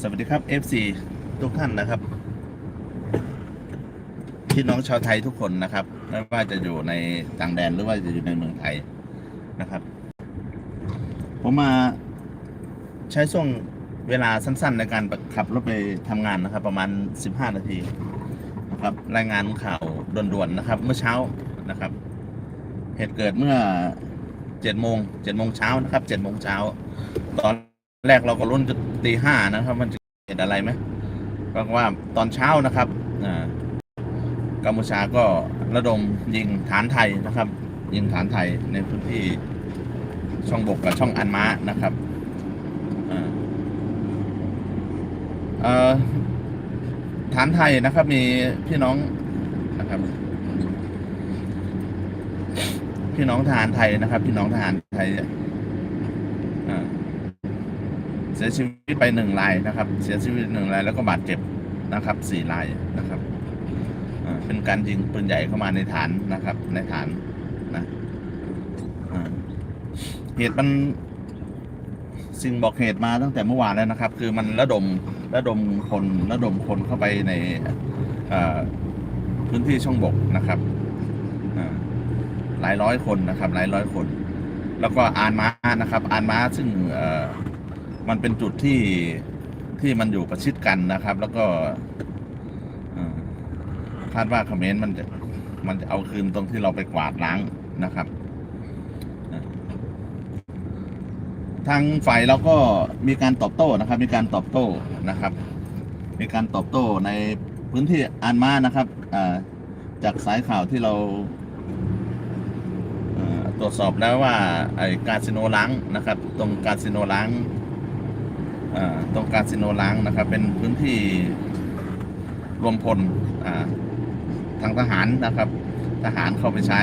สวัสดีครับ FC ทุกท่านนะครับ พี่น้องชาวไทยทุกคนนะครับ ไม่ว่าจะอยู่ในต่างแดนหรือว่าจะอยู่ในเมืองไทยนะครับ ผมมาใช้ช่วงเวลาสั้นๆ ในการขับรถไปทำงานนะครับ ประมาณ 15 นาทีนะครับ รายงานข่าวด่วนๆนะครับ เมื่อเช้านะครับ เหตุเกิดเมื่อ7โมง7โมงเช้านะครับ7โมงเช้า ตอนแรกเราก็รุ่นจะตีห้านะครับ มันจะเห็นอะไรไหมปรากว่าตอนเช้านะครับกัมพูชาก็ระดมยิงฐานไทยนะครับ ยิงฐานไทยในพื้นที่ช่องบกกับช่องอันม้านะครับฐานไทยนะครับมีพี่น้องนะครับ พี่น้องทหารไทยนะครับ พี่น้องทหารไทย เสียชีวิตไปหนึ่งรายนะครับ เสียชีวิตหนึ่งรายแล้วก็บาดเจ็บนะครับสี่รายนะครับเป็นการยิงปืนใหญ่เข้ามาในฐานนะครับ ในฐานนะเหตุมันสิ่งบอกเหตุมาตั้งแต่เมื่อวานแล้วนะครับ คือมันระดมระดมคนระดมคนเข้าไปในพื้นที่ช่องบกนะครับหลายร้อยคนนะครับ หลายร้อยคน แล้วก็อานม้านะครับ อานม้าซึ่งมันเป็นจุดที่ที่มันอยู่ประชิดกันนะครับ แล้วก็คาดว่าเขมรมันจะมันจะเอาคืนตรงที่เราไปกวาดล้างนะครับทางฝ่ายเราก็มีการตอบโต้นะครับ มีการตอบโต้นะครับ มีการตอบโต้ในพื้นที่อานมานะครับจากสายข่าวที่เรา รวจสอบแล้วว่าไอ้คาสิโนล้างนะครับ ตรงคาสิโนล้างอ่อตรงคาสิโนล้างนะครับ เป็นพื้นที่รวมพลอ่าทางทหารนะครับ ทหารเข้าไปใช้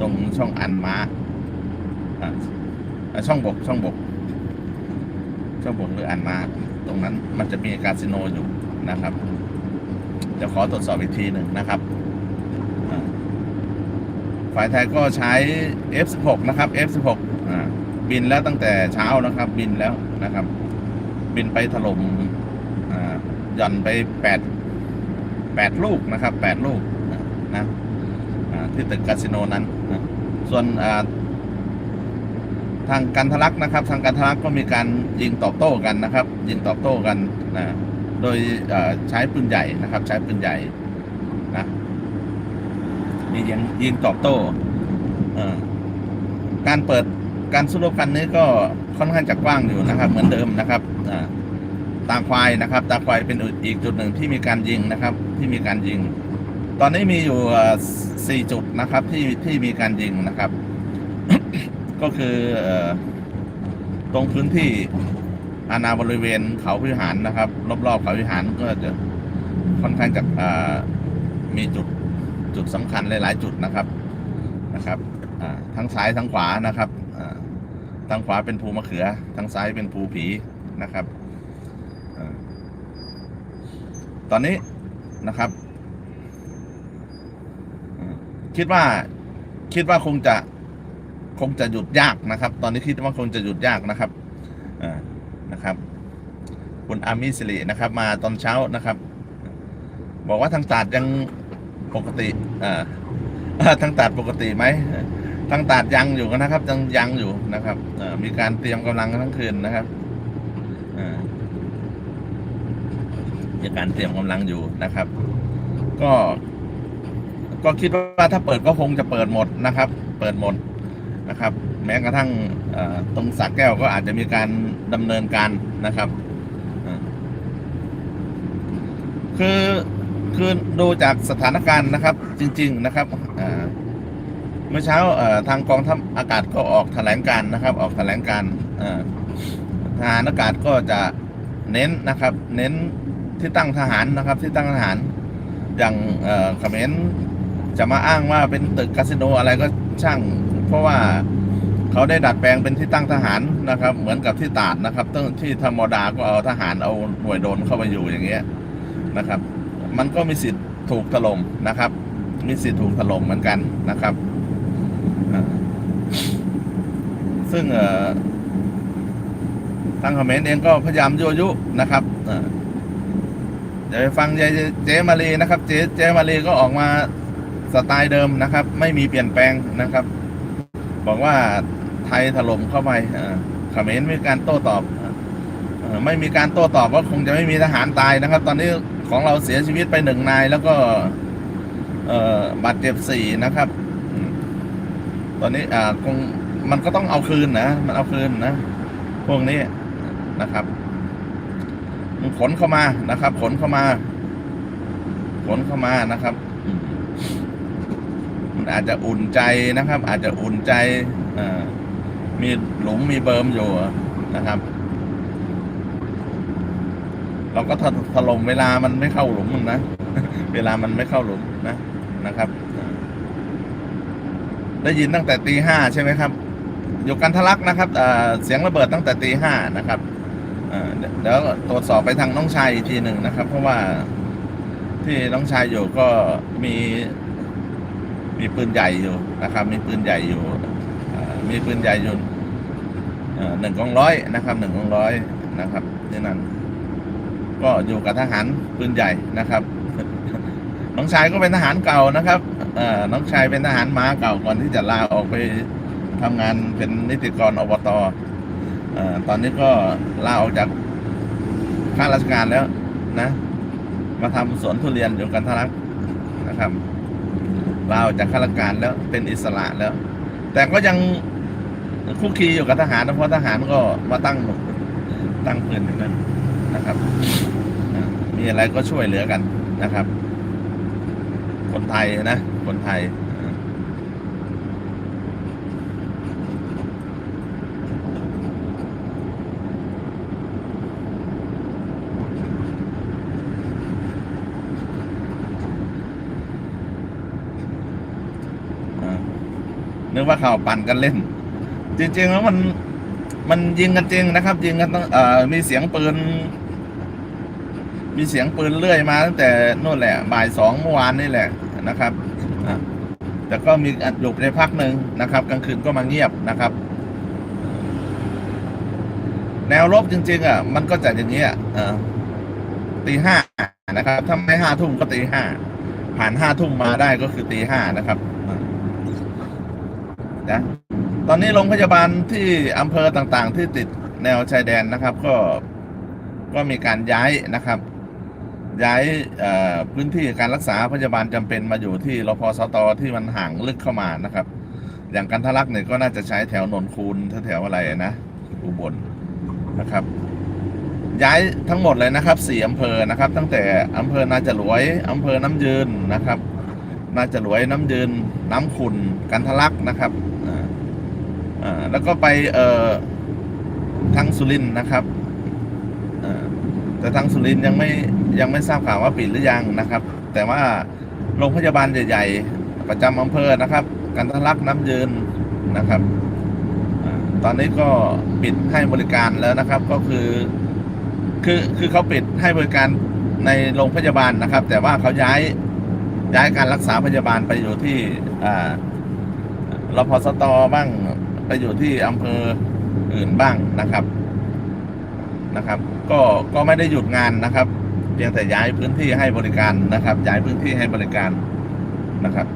ตรงช่องอันมาอ่าช่องบกช่องบก ช่องบกหรืออันม้าตรงนั้นมันจะมีคาสิโนอยู่นะครับเดี๋ยวขอตรวจสอบอีกทีหนึ่งนะครับ ฝ่ายไทยก็ใช้ F16 นะครับ F16 อ่าบินแล้วตั้งแต่เช้านะครับ บินแล้วนะครับ บินไปถล่มอ่าหย่อนไปแปดแปดลูกนะครับแปดลูกนะที่ตึกคาสิโนนั้น ส่วนทางการทะลักนะครับ ทางการทะลักก็มีการยิงตอบโต้กันนะครับ ยิงตอบโต้กันนะโดยใช้ปืนใหญ่นะครับ ใช้ปืนใหญ่ มียิงยิงตอบโต้การเปิดการสู้รบกันนี้ก็ค่อนข้างจะกว้างอยู่นะครับ เหมือนเดิมนะครับตาควายนะครับ ตาควายเป็นอีกจุดหนึ่งที่มีการยิงนะครับ ที่มีการยิง ตอนนี้มีอยู่สี่จุดนะครับที่ที่มีการยิงนะครับ ก็คืออตรงพื้นที่อาณาบริเวณเขาพิหารนะครับ รอบๆเขาพิหารก็จะค่อนข้างจะมีจุด จุดสำคัญหลาย ๆ จุดนะครับนะครับทั้งซ้ายทั้งขวานะครับอ่าทางขวาเป็นภูมะเขือทางซ้ายเป็นภูผีนะครับอตอนนี้นะครับ คิดว่าคิดว่าคงจะคงจะหยุดยากนะครับ ตอนนี้คิดว่าคงจะหยุดยากนะครับนะครับ คุณอามิสิรินะครับ มาตอนเช้านะครับ บอกว่าทางตาดยัง ปกติอ่าทางตัดปกติไหมทางตัดยังอยู่นะครับยังยังอยู่นะครับอ่ามีการเตรียมกำลังทั้งคืนนะครับอ่ามีการเตรียมกำลังอยู่นะครับ ก็ ก็คิดว่าถ้าเปิดก็คงจะเปิดหมดนะครับ เปิดหมดนะครับ แม้กระทั่งอ่อตรงสักแก้วก็อาจจะมีการดำเนินการนะครับคือ คือดูจากสถานการณ์นะครับ จริง ๆนะครับเมื่อเช้าทางกองทัพอากาศก็ออกแถลงการนะครับ ออกแถลงการทหารอากาศก็จะเน้นนะครับ เน้นที่ตั้งทหารนะครับ ที่ตั้งทหารอย่างเอ่อเขมรจะมาอ้างว่าเป็นตึกคาสิโนอะไรก็ช่าง เพราะว่าเขาได้ดัดแปลงเป็นที่ตั้งทหารนะครับ เหมือนกับที่ตาดนะครับตั้งที่ธรรมดาก็เอาทหารเอาหน่วยโดนเข้ามาอยู่อย่างเงี้ยนะครับ มันก็มีสิทธิ์ถูกถล่มนะครับ มีสิทธิ์ถูกถล่มเหมือนกันนะครับ ซึ่งเอ่อทางเขมรเองก็พยายามยั่วยุนะครับเอ่ออย่าไปฟังยายเจ๊มารีนะครับ เจ๊เจ๊มารีก็ออกมาสไตล์เดิมนะครับ ไม่มีเปลี่ยนแปลงนะครับ บอกว่าไทยถล่มเข้าไปเอ่อเมรไม่มีการโต้ตอบอไม่มีการโต้ตอบก็คงจะไม่มีทหารตายนะครับ ตอนนี้ ของเราเสียชีวิตไปหนึ่งนาย แล้วก็เอ่อบาดเจ็บสี่นะครับ ตอนนี้อ่าคงมันก็ต้องเอาคืนนะ มันเอาคืนนะ พวกนี้นะครับมันขนเข้ามานะครับ ขนเข้ามา ขนเข้ามานะครับ มันอาจจะอุ่นใจนะครับ อาจจะอุ่นใจมีหลุมมีเบิร์มอยู่นะครับ เราก็ถถล่มเวลามันไม่เข้าหลุมมันนะ เวลามันไม่เข้าหลุมนะนะครับ ได้ยินตั้งแต่ตีห้าใช่ไหมครับ อยู่กันทะลักนะครับเออเสียงระเบิดตั้งแต่ตีห้านะครับเดี๋ยวตรวจสอบไปทางน้องชายอีกทีหนึ่งนะครับ เพราะว่าที่น้องชายอยู่ก็มีมีปืนใหญ่อยู่นะครับ มีปืนใหญ่อยู่มีปืนใหญ่อยู่หนึ่งกองร้อยนะครับหนึ่งกองร้อยนะครับที่นั่น ก็อยู่กับทหารปืนใหญ่นะครับ น้องชายก็เป็นทหารเก่านะครับเอ่อน้องชายเป็นทหารม้าเก่าก่อนที่จะลาออกไปทำงานเป็นนิติกรอบตออตอนนี้ก็ลาออกจากข้าราชการแล้วนะ มาทำสวนทุเรียนอยู่กันทะลักนะครับลาออกจากข้าราชการแล้วเป็นอิสระแล้ว แต่ก็ยังคุกคีอยู่กับทหารนะเพราะทหารก็มาตั้งตั้งปืนอย่างนั้น นะครับ มีอะไรก็ช่วยเหลือกันนะครับ คนไทยนะ คนไทยนึกว่าข่าวปั่นกันเล่น จริงๆแล้วมันมันยิงกันจริงนะครับ ยิงกันต้องมีเสียงปืน มีเสียงปืนเรื่อยมาตั้งแต่นู่นแหละบ่ายสองเมื่อวานนี่แหละนะครับแต่ก็มีอัดหยุดในพักหนึ่งนะครับกลางคืนก็มาเงียบนะครับ แนวรบจริง ๆ อะ มันก็จะอย่างนี้อะเอ่อตีห้านะครับถ้าไม่ห้าทุ่มก็ตีห้าผ่านห้าทุ่มมาได้ก็คือตีห้านะครับนะตอนนี้โรงพยาบาลที่อำเภอต่างๆ ที่ติดแนวชายแดนนะครับ ก็ก็มีการย้ายนะครับ ย้ายพื้นที่การรักษาพยาบาลจำเป็นมาอยู่ที่รพสตที่มันห่างลึกเข้ามานะครับ อย่างกันทะลักเนี่ยก็น่าจะใช้แถวนนคูนแถวอะไรนะอุบลนะครับ ย้ายทั้งหมดเลยนะครับสี่อำเภอนะครับ ตั้งแต่อำเภอนาจรวยอำเภอน้ำยืนนะครับ นาจรวยน้ำยืน น้ำขุนกันทะลักนะครับแล้วก็ไปเอ่อทางสุรินนะครับแต่ทางสุรินยังไม่ ยังไม่ทราบข่าวว่าปิดหรือยังนะครับ แต่ว่าโรงพยาบาลใหญ่ๆ ประจำอำเภอนะครับ กันทะลักน้ำยืนนะครับตอนนี้ก็ปิดให้บริการแล้วนะครับ ก็คือคือคือเขาปิดให้บริการในโรงพยาบาลนะครับ แต่ว่าเขาย้ายย้ายการรักษาพยาบาลไปอยู่ที่อ่ารพสตบ้างไปอยู่ที่อำเภออื่นบ้างนะครับนะครับ ก็ก็ไม่ได้หยุดงานนะครับ พียงแต่ย้ายพื้นที่ให้บริการนะครับ ย้ายพื้นที่ให้บริการนะครับ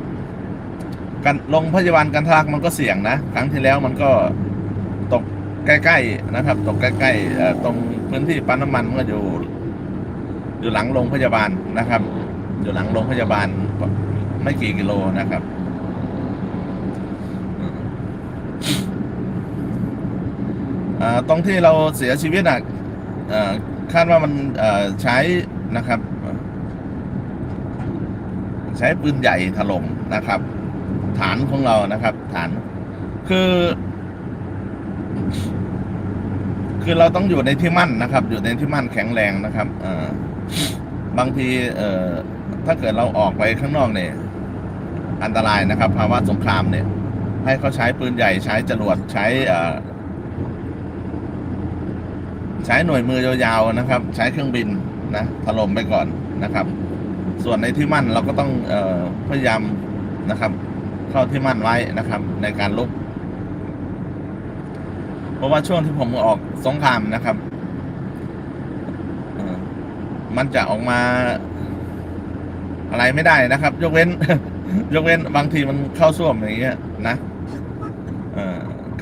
การลงพยาบาลกันทักมันก็เสี่ยงนะ ครั้งที่แล้วมันก็ตกใกล้ๆนะครับ ตกใกล้ๆตรงพื้นที่ปั๊มน้ำมันมันก็อยู่อยู่หลังโรงพยาบาลนะครับ อยู่หลังโรงพยาบาลไม่กี่กิโลนะครับตรงที่เราเสียชีวิตอะคาดว่ามันใช้ นะครับ ใช้ปืนใหญ่ถล่มนะครับ ฐานของเรานะครับ ฐาน คือ คือเราต้องอยู่ในที่มั่นนะครับ อยู่ในที่มั่นแข็งแรงนะครับเออบางทีเอ่อถ้าเกิดเราออกไปข้างนอกเนี่ย อันตรายนะครับ ภาวะสงครามเนี่ย ให้เขาใช้ปืนใหญ่ใช้จรวดใช้เอ่อใช้หน่วยมือยาวๆนะครับ ใช้เครื่องบิน นะถล่มไปก่อนนะครับ ส่วนในที่มั่นเราก็ต้องออพยายามนะครับ เข้าที่มั่นไว้นะครับ ในการลุกเพราะว่าช่วงที่ผมออกสงครามนะครับมันจะออกมาอะไรไม่ได้นะครับ ยกเว้น ยกเว้นบางทีมันเข้าส้วมอย่างเงี้ยนะ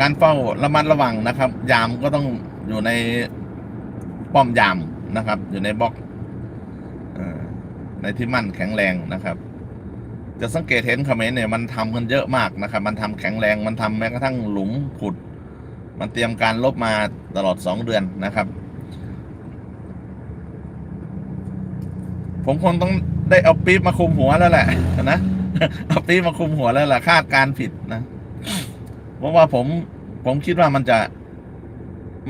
การเฝ้าระมัดระวังนะครับ ยามก็ต้องอยู่ในป้อมยาม นะครับ อยู่ในบล็อกในที่มั่นแข็งแรงนะครับ จะสังเกตเห็นเขมรเนี่ยมันทำกันเยอะมากนะครับ มันทำแข็งแรงมันทำแม้กระทั่งหลุมขุด มันเตรียมการลบมาตลอดสองเดือนนะครับ ผมคงต้องได้เอาปี๊บมาคุมหัวแล้วแหละนะเอาปี๊บมาคุมหัวแล้วแหละคาดการผิดนะเพราะว่าผมผมคิดว่ามันจะ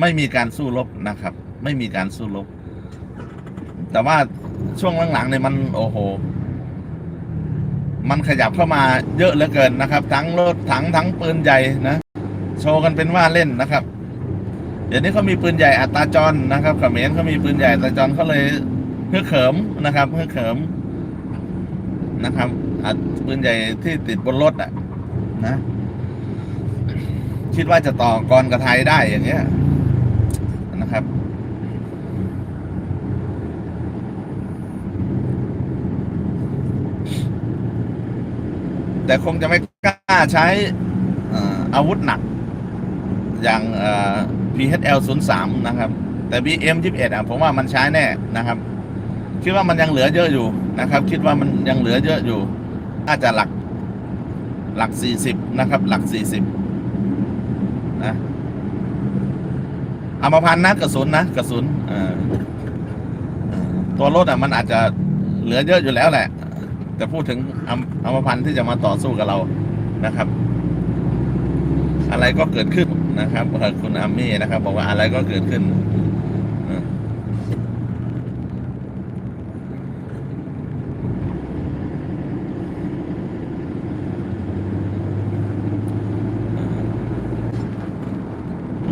ไม่มีการสู้รบนะครับ ไม่มีการสู้รบ แต่ว่าช่วงหลังๆเนี่ยมันโอ้โห มันขยับเข้ามาเยอะเหลือเกินนะครับ ทั้งรถถังทั้งปืนใหญ่นะโชว์กันเป็นว่าเล่นนะครับ เดี๋ยวนี้เขามีปืนใหญ่อัตราจรนะครับเขมรเขามีปืนใหญ่อัตราจรเขาเลยเพื่อเขิมนะครับเพื่อเขิมนะครับอัดปืนใหญ่ที่ติดบนรถอะ นะ คิดว่าจะต่อกรกับไทยได้อย่างเงี้ยนะครับ แต่คงจะไม่กล้าใช้อาวุธหนัก อย่าง PHL 0 3นะครับ แต่ BM 21อะผมว่ามันใช้แน่นะครับ คิดว่ามันยังเหลือเยอะอยู่นะครับ คิดว่ามันยังเหลือเยอะอยู่น่าจจะหลักหลัก 40 นะครับ หลัก 40 นะเอามาพันนะกระสุนนะกระสุนตัวรถอะมันอาจจะเหลือเยอะอยู่แล้วแหละ แต่พูดถึงอาเอามพันธ์ที่จะมาต่อสู้กับเรานะครับ อะไรก็เกิดขึ้นนะครับเอ่อคุณอามี่นะครับ บอกว่าอะไรก็เกิดขึ้น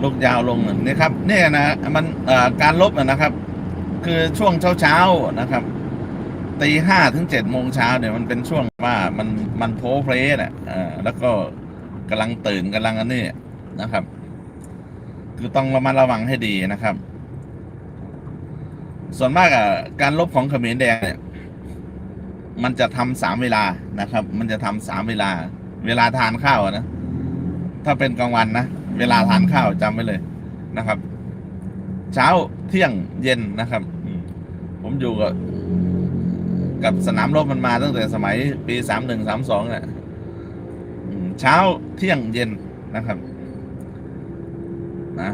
ลูกยาวลงนี่ครับเนี่ยนะมันการลบนะนะครับ คือช่วงเช้าๆนะครับ ตีห้าถึงเจ็ดโมงเช้าเนี่ยมันเป็นช่วงว่ามันมันโพเพลสอะแล้วก็กำลังตื่นกำลังอันนี้นะครับ คือต้องระมัดระวังให้ดีนะครับ ส่วนมากอะการลบของเขมรแดงเนี่ยมันจะทำสามเวลานะครับ มันจะทำสามเวลา เวลาทานข้าวนะ ถ้าเป็นกลางวันนะ เวลาทานข้าวจำไว้เลยนะครับ เช้าเที่ยงเย็นนะครับ ผมอยู่กับ กับสนามรบมันมาตั้งแต่สมัยปีสามหนึ่งสามสองเนี่ยเช้าเที่ยงเย็นนะครับ นะ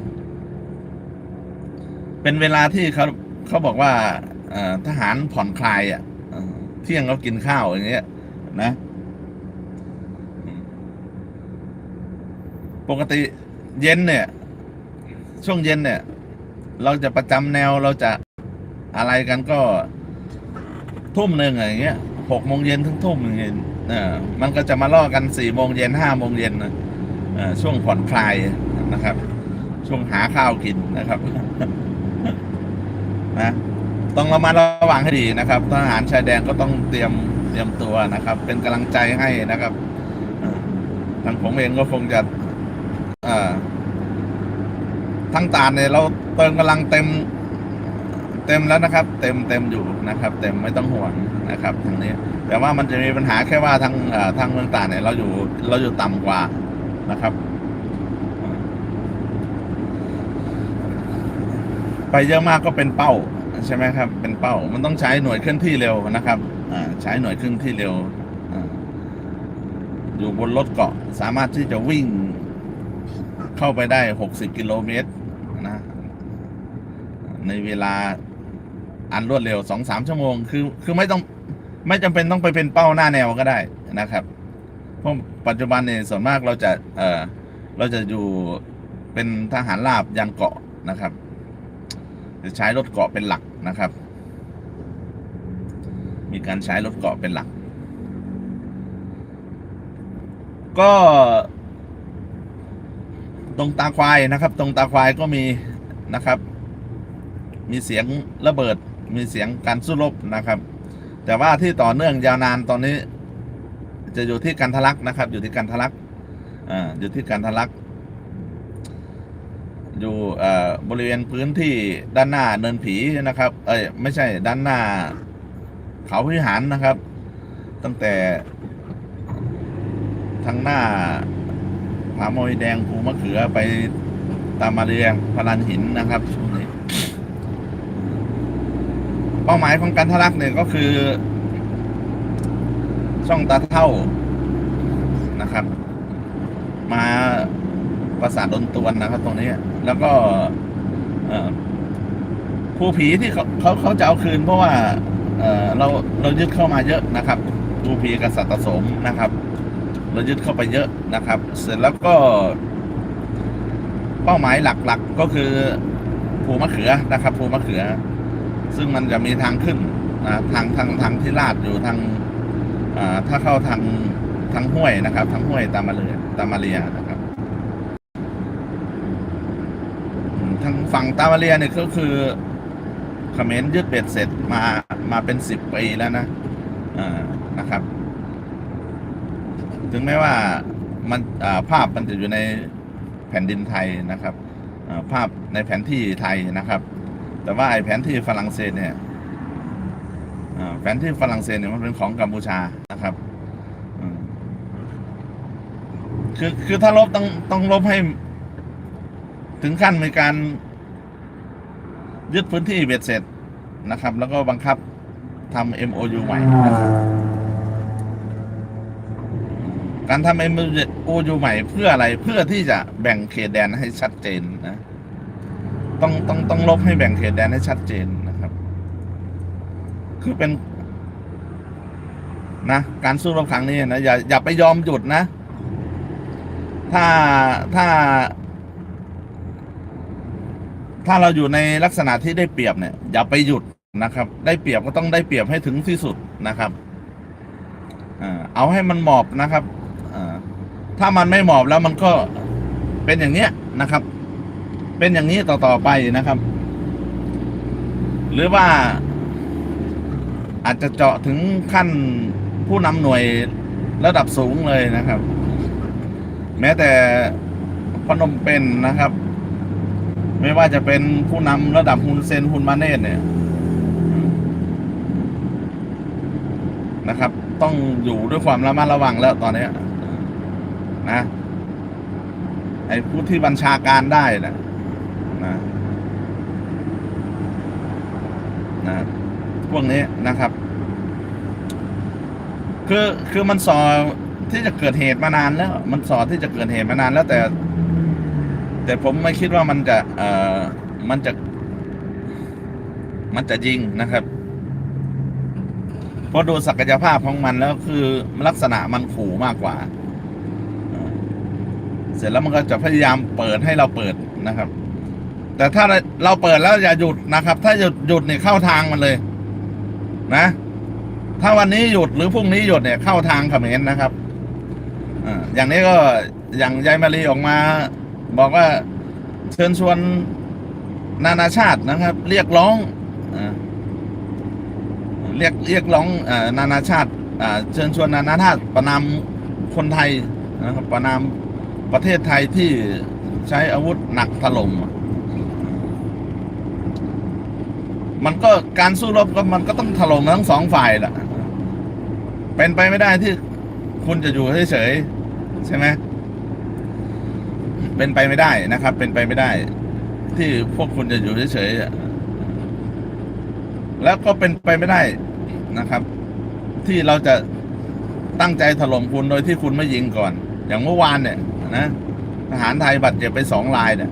เป็นเวลาที่เขาเขาบอกว่าทหารผ่อนคลายอะเที่ยงเขากินข้าวอย่างเงี้ย นะ ปกติเย็นเนี่ย ช่วงเย็นเนี่ย เราจะประจำแนวเราจะอะไรกันก็ ทุ่มหนึ่งอะไรเงี้ยหกโมงเย็นถึงทุ่มหนึ่งเนเออมันก็จะมาล่อกันสี่โมงเย็นห้าโมงเย็นนะช่วงผ่อนคลายนะครับ ช่วงหาข้าวกินนะครับนะต้องระมัดระวังให้ดีนะครับทหารชายแดนก็ต้องเตรียมเตรียมตัวนะครับ เป็นกำลังใจให้นะครับทางผมเองก็คงจะอ่อทั้งตาเนี่ยเราเติมกำลังเต็ม เต็มแล้วนะครับ เต็มเต็มอยู่นะครับ เต็มไม่ต้องห่วงนะครับทางนี้ แต่ว่ามันจะมีปัญหาแค่ว่าทางเอ่อทางเมืองตาดเนี่ยเราอยู่เราอยู่ต่ำกว่านะครับ ไปเยอะมากก็เป็นเป้าใช่ไหมครับ เป็นเป้า มันต้องใช้หน่วยเคลื่อนที่เร็วนะครับอ่าใช้หน่วยเคลื่อนที่เร็วออยู่บนรถเกาะสามารถที่จะวิ่งเข้าไปได้หกสิบกิโลเมตรนะ ในเวลา อันรวดเร็วสองสามชั่วโมงคือคือไม่ต้องไม่จำเป็นต้องไปเป็นเป้าหน้าแนวก็ได้นะครับเพราะปัจจุบันเนี่ยส่วนมากเราจะเออเราจะอยู่เป็นทหารราบยังเกาะนะครับ จะใช้รถเกาะเป็นหลักนะครับ มีการใช้รถเกาะเป็นหลัก ก็ตรงตาควายนะครับ ตรงตาควายก็มีนะครับ มีเสียงระเบิด มีเสียงการสู้รบนะครับ แต่ว่าที่ต่อเนื่องยาวนานตอนนี้ จะอยู่ที่กันทะลักนะครับ อยู่ที่กันทะลักอ่าอยู่ที่กันทะลัก อยู่บริเวณพื้นที่ด้านหน้าเนินผีนะครับ เอ้ยไม่ใช่ด้านหน้า เขาวิหารนะครับ ตั้งแต่ทางหน้าผาโมยแดงภูมะเขือไปตามมาเรียงพลันหินนะครับ เป้าหมายของการทะลักเนี่ยก็คือ ช่องตาเท่านะครับ มาประสาทดนตวนนะครับ ตรงนี้ แล้วก็ผู้ผีที่เขาเขาเขาจะเอาคืน เพราะว่าเเราเรายึดเข้ามาเยอะนะครับผู้ผีกับสัตว์ผสมนะครับ เรายึดเข้าไปเยอะนะครับ เสร็จแล้วก็ เป้าหมายหลักๆก็คือภูมะเขือนะครับภูมะเขือ ซึ่งมันจะมีทางขึ้นทางทางทางที่ลาดอยู่ทางถ้าเข้าทางทางห้วยนะครับทางห้วยตามาเลยตามาเรียนะครับทางฝั่งตามาเรียเนี่ยก็คือเขมรยึดเบ็ดเสร็จมามาเป็นสิบปีแล้วนะนะครับ ถึงแม้ว่ามันภาพมันจะอยู่ในแผ่นดินไทยนะครับภาพในแผนที่ไทยนะครับ แต่ว่าไอ้แผนที่ฝรั่งเศสเนี่ยแผนที่ฝรั่งเศสเนี่ยมันเป็นของกัมพูชานะครับคือคือถ้าลบต้องต้องลบให้ ถึงขั้นมีการ ยึดพื้นที่เบ็ดเสร็จนะครับ แล้วก็บังคับทำ MOU ใหม่นะครับการทำ MOU ใหม่เพื่ออะไรเพื่อที่จะแบ่งเขตแดนให้ชัดเจนนะ ต้องต้องต้องลบให้แบ่งเขตแดนให้ชัดเจนนะครับ คือเป็น นะ การสู้รบครั้งนี้นะอย่าอย่าไปยอมหยุดนะ ถ้าถ้า ถ้าเราอยู่ในลักษณะที่ได้เปรียบเนี่ย อย่าไปหยุดนะครับ ได้เปรียบก็ต้องได้เปรียบให้ถึงที่สุดนะครับเอาให้มันหมอบนะครับถ้ามันไม่หมอบแล้วมันก็เป็นอย่างเนี้ยนะครับ เป็นอย่างนี้ต่อๆไปนะครับ หรือว่าอาจจะเจาะถึงขั้นผู้นำหน่วยระดับสูงเลยนะครับ แม้แต่พนมเปญนนะครับ ไม่ว่าจะเป็นผู้นำระดับฮุนเซนฮุนมาเนตเนี่ยนะครับ ต้องอยู่ด้วยความระมัดระวังแล้วตอนนี้นะไอ้ผู้ที่บัญชาการได้นะนะ นะพวกนี้นะครับ คือคือมันสอที่จะเกิดเหตุมานานแล้ว มันสอที่จะเกิดเหตุมานานแล้วแต่ แต่ผมไม่คิดว่ามันจะเอ่อมันจะ มันจะยิงนะครับเพราะดูศักยภาพของมันแล้วคือลักษณะมันขู่มากกว่า เสร็จแล้วมันก็จะพยายามเปิดให้เราเปิดนะครับ แต่ถ้าเราเปิดแล้วอย่าหยุดนะครับ ถ้าหยุดหยุดเนี่ยเข้าทางมันเลย นะ ถ้าวันนี้หยุดหรือพรุ่งนี้หยุดเนี่ยเข้าทางเขมรนะครับออย่างนี้ก็อย่างยายมารีออกมา บอกว่าเชิญชวนนานาชาตินะครับ เรียกร้องอเรียกเรียกร้องอนานาชาติเชิญชวนนานาชาติประนามคนไทยนะครับประนามประเทศไทยที่ใช้อาวุธหนักถล่ม มันก็การสู้รบก็มันก็ต้องถล่มทั้งสองฝ่ายแหละเป็นไปไม่ได้ที่คุณจะอยู่เฉยๆใช่ไหมเป็นไปไม่ได้นะครับ เป็นไปไม่ได้ ที่พวกคุณจะอยู่เฉยๆแล้วก็เป็นไปไม่ได้นะครับ ที่เราจะตั้งใจถล่มคุณโดยที่คุณไม่ยิงก่อน อย่างเมื่อวานเนี่ย นะทหารไทยบาดเจ็บไปสองรายเนี่ย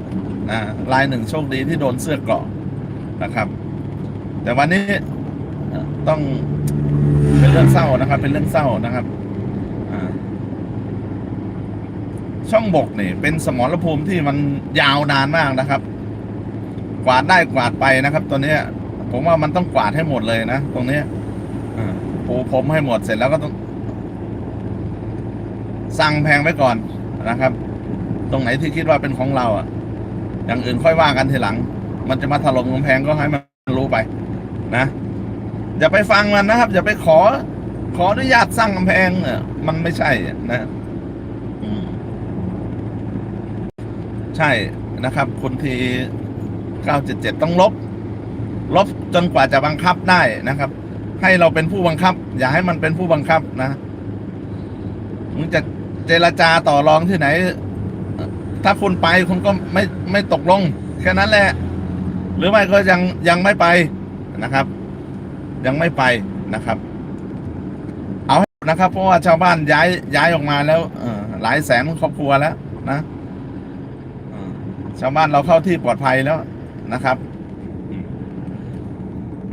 นะรายหนึ่งโชคดีที่โดนเสื้อเกราะนะครับ แต่วันนี้ต้องเป็นเรื่องเศร้านะครับ เป็นเรื่องเศร้านะครับช่องบกนี่เป็นสมรภูมิที่มันยาวนานมากนะครับ กวาดได้กวาดไปนะครับตัวนี้ผมว่ามันต้องกวาดให้หมดเลยนะตรงนี้ปูพรมให้หมดเสร็จแล้วก็ต้อง สั่งแพงไว้ก่อนนะครับ ตรงไหนที่คิดว่าเป็นของเราอะ อย่างอื่นค่อยว่ากันทีหลัง มันจะมาถล่มกำแพงก็ให้มันรู้ไป นะอย่าไปฟังมันนะครับ อย่าไปขอ ขออนุญาตสร้างกำแพงเนี่ยมันไม่ใช่นะใช่นะครับคุณที977ต้องลบ ลบจนกว่าจะบังคับได้นะครับ ให้เราเป็นผู้บังคับ อย่าให้มันเป็นผู้บังคับนะมึงจะเจรจาต่อรองที่ไหน ถ้าคุณไปคุณก็ไม่ไม่ตกลง แค่นั้นแหละ หรือไม่ก็ยังยังไม่ไป นะครับ ยังไม่ไปนะครับ เอาให้นะครับ เพราะว่าชาวบ้านย้ายย้ายออกมาแล้วเออหลายแสนครอบครัวแล้วนะชาวบ้านเราเข้าที่ปลอดภัยแล้วนะครับ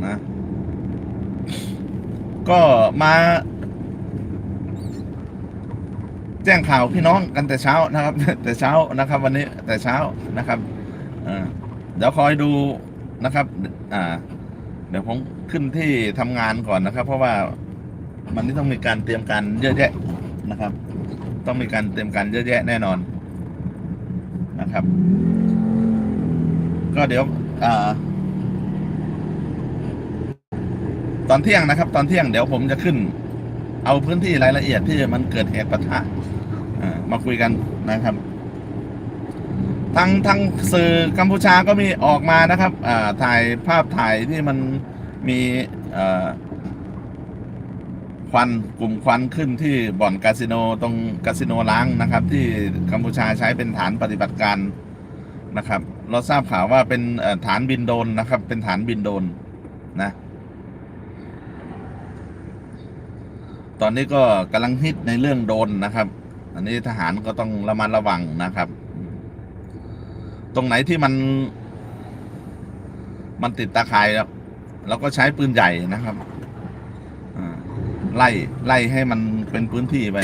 นะก็มาแจ้งข่าวพี่น้องกันแต่เช้านะครับ แต่เช้านะครับ วันนี้แต่เช้านะครับเดี๋ยวคอยดูนะครับ อ่า เดี๋ยวผมขึ้นที่ทำงานก่อนนะครับ เพราะว่ามันนี่ต้องมีการเตรียมการเยอะแยะนะครับ ต้องมีการเตรียมการเยอะแยะแน่นอนนะครับ ก็เดี๋ยวอตอนเที่ยงนะครับ ตอนเที่ยงเดี๋ยวผมจะขึ้น เอาพื้นที่รายละเอียดที่มันเกิดเหตุปะทะอ่ามาคุยกันนะครับ ทางทางสื่อกัมพูชาก็มีออกมานะครับถ่ายภาพถ่ายที่มันมีควันกลุ่มควันขึ้นที่บ่อนคาสิโนตรงคาสิโนล้างนะครับ ที่กัมพูชาใช้เป็นฐานปฏิบัติการนะครับ เราทราบข่าวว่าเป็นฐานบินโดนนะครับ เป็นฐานบินโดนนะ ตอนนี้ก็กำลังฮิตในเรื่องโดนนะครับ อันนี้ทหารก็ต้องระมัดระวังนะครับ ตรงไหนที่มัน มันติดตาข่ายแล้วเราก็ใช้ปืนใหญ่นะครับไล่ไล่ให้มันเป็นพื้นที่ไป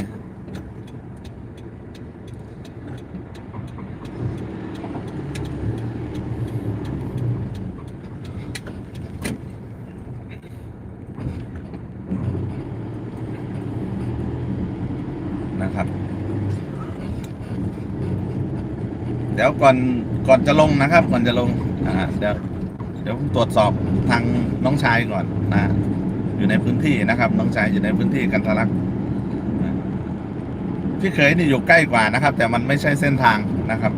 นะครับ เดี๋ยวก่อนก่อนจะลงนะครับ ก่อนจะลงอ่าเดี๋ยวเดี๋ยวผมตรวจสอบทางน้องชายก่อนนะอยู่ในพื้นที่นะครับ น้องชายอยู่ในพื้นที่กันทะลักพี่เคยนี่อยู่ใกล้กว่านะครับ แต่มันไม่ใช่เส้นทางนะครับ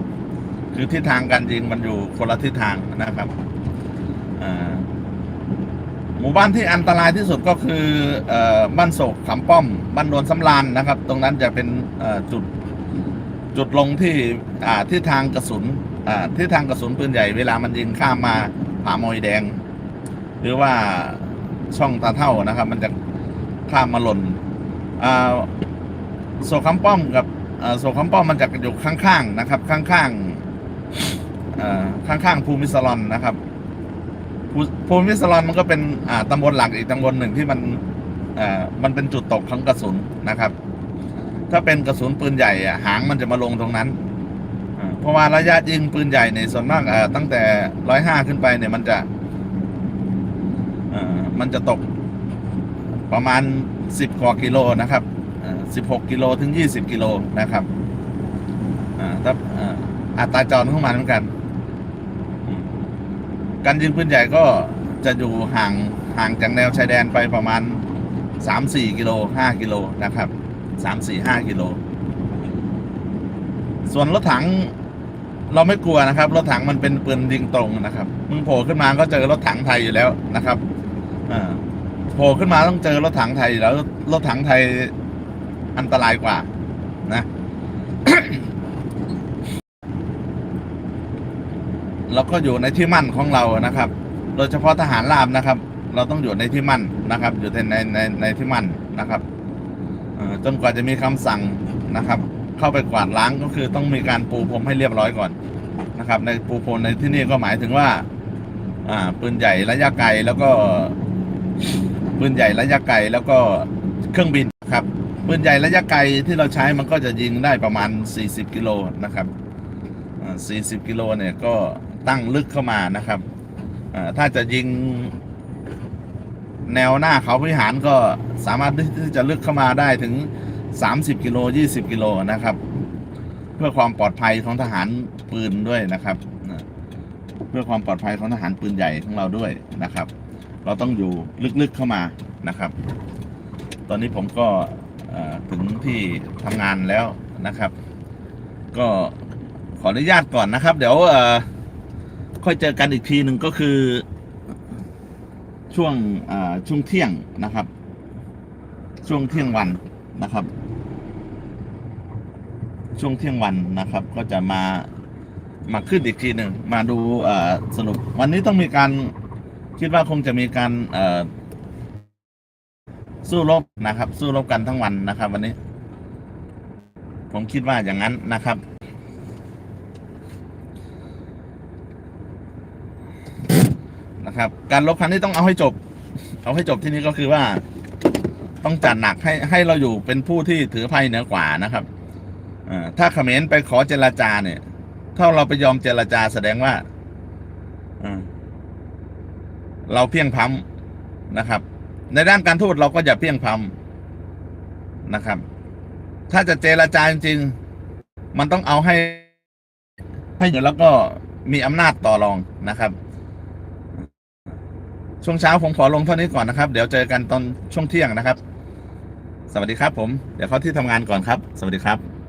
คือทิศทางการยิงมันอยู่คนละทิศทางนะครับหมู่บ้านที่อันตรายที่สุดก็คืออบ้านโศกขำป้อมบ้านโดนสำรานนะครับ ตรงนั้นจะเป็นจุด จุดลงที่อ่าที่ทางกระสุนอ่าที่ทางกระสุนปืนใหญ่เวลามันยิงข้ามมาผามอยแดง หรือว่าช่องตาเท่านะครับ มันจะข้ามมาหล่นอ่าโซคัมป้อมกับโซคัมป้อมมันจะอยู่ข้างๆนะครับ ข้างๆข้างๆภูมิสลอนนะครับภูภูมิสลอนมันก็เป็นตำบลหลักอีกตำบลหนึ่งที่มันมันเป็นจุดตกของกระสุนนะครับ ถ้าเป็นกระสุนปืนใหญ่อะหางมันจะมาลงตรงนั้นเพราะว่าระยะยิงปืนใหญ่ในส่วนมากตั้งแต่ร้อยห้าขึ้นไปเนี่ยมันจะมันจะตกประมาณสิบกว่ากิโลนะครับสิบหกกิโลถึงยี่สิบกิโลนะครับถ้าอัตราจรของมันเหมือนกัน การยิงปืนใหญ่ก็จะอยู่ห่างห่างจากแนวชายแดนไปประมาณสามสี่กิโลห้ากิโลนะครับ สามสี่ห้ากิโล ส่วนรถถังเราไม่กลัวนะครับ รถถังมันเป็นปืนยิงตรงนะครับ มึงโผล่ขึ้นมาก็เจอรถถังไทยอยู่แล้วนะครับโผล่ขึ้นมาต้องเจอรถถังไทยอยู่แล้วรถถังไทยอันตรายกว่า นะ เราก็อยู่ในที่มั่นของเรานะครับ โดยเฉพาะทหารราบนะครับ เราต้องอยู่ในที่มั่นนะครับ อยู่ในในในในที่มั่นนะครับ จนกว่าจะมีคำสั่งนะครับ เข้าไปกวาดล้างก็คือต้องมีการปูพรมให้เรียบร้อยก่อนนะครับ ในปูพรมในที่นี่ก็หมายถึงว่าปืนใหญ่ระยะไกลแล้วก็ปืนใหญ่ระยะไกลแล้วก็เครื่องบินครับปืนใหญ่ระยะไกลที่เราใช้มันก็จะยิงได้ประมาณ 40 กิโลนะครับอ่า40 กิโลเนี่ยก็ตั้งลึกเข้ามานะครับถ้าจะยิง แนวหน้าเขาพิหารก็สามารถที่จะลึกเข้ามาได้ถึง 30 กิโล 20 กิโลนะครับ เพื่อความปลอดภัยของทหารปืนด้วยนะครับ เพื่อความปลอดภัยของทหารปืนใหญ่ของเราด้วยนะครับ เราต้องอยู่ลึกๆเข้ามานะครับ ตอนนี้ผมก็ถึงที่ทำงานแล้วนะครับ ก็ขออนุญาตก่อนนะครับ เดี๋ยวค่อยเจอกันอีกทีหนึ่งก็คือ ช่วงช่วงเที่ยงนะครับ ช่วงเที่ยงวันนะครับ ช่วงเที่ยงวันนะครับ ก็จะมามาขึ้นอีกทีหนึ่งมาดูสรุป วันนี้ต้องมีการคิดว่าคงจะมีการสู้รบนะครับ สู้รบกันทั้งวันนะครับ วันนี้ ผมคิดว่าอย่างนั้นนะครับ นะครับ การลบครั้งนี้ต้องเอาให้จบ เอาให้จบที่นี้ก็คือว่า ต้องจัดหนักให้ให้เราอยู่เป็นผู้ที่ถือภัยเหนือกว่านะครับอถ้าเขมรไปขอเจรจาเนี่ย ถ้าเราไปยอมเจรจาแสดงว่าเอ่อเราเพียงพำนะครับ ในด้านการทูตเราก็อย่าเพียงพำนะครับ ถ้าจะเจรจาจริงๆมันต้องเอาให้ ให้เดี๋ยวแล้วก็มีอำนาจต่อรองนะครับ ช่วงเช้าผมขอลงเท่านี้ก่อนนะครับ เดี๋ยวเจอกันตอนช่วงเที่ยงนะครับ สวัสดีครับผม เดี๋ยวเข้าที่ทำงานก่อนครับ สวัสดีครับ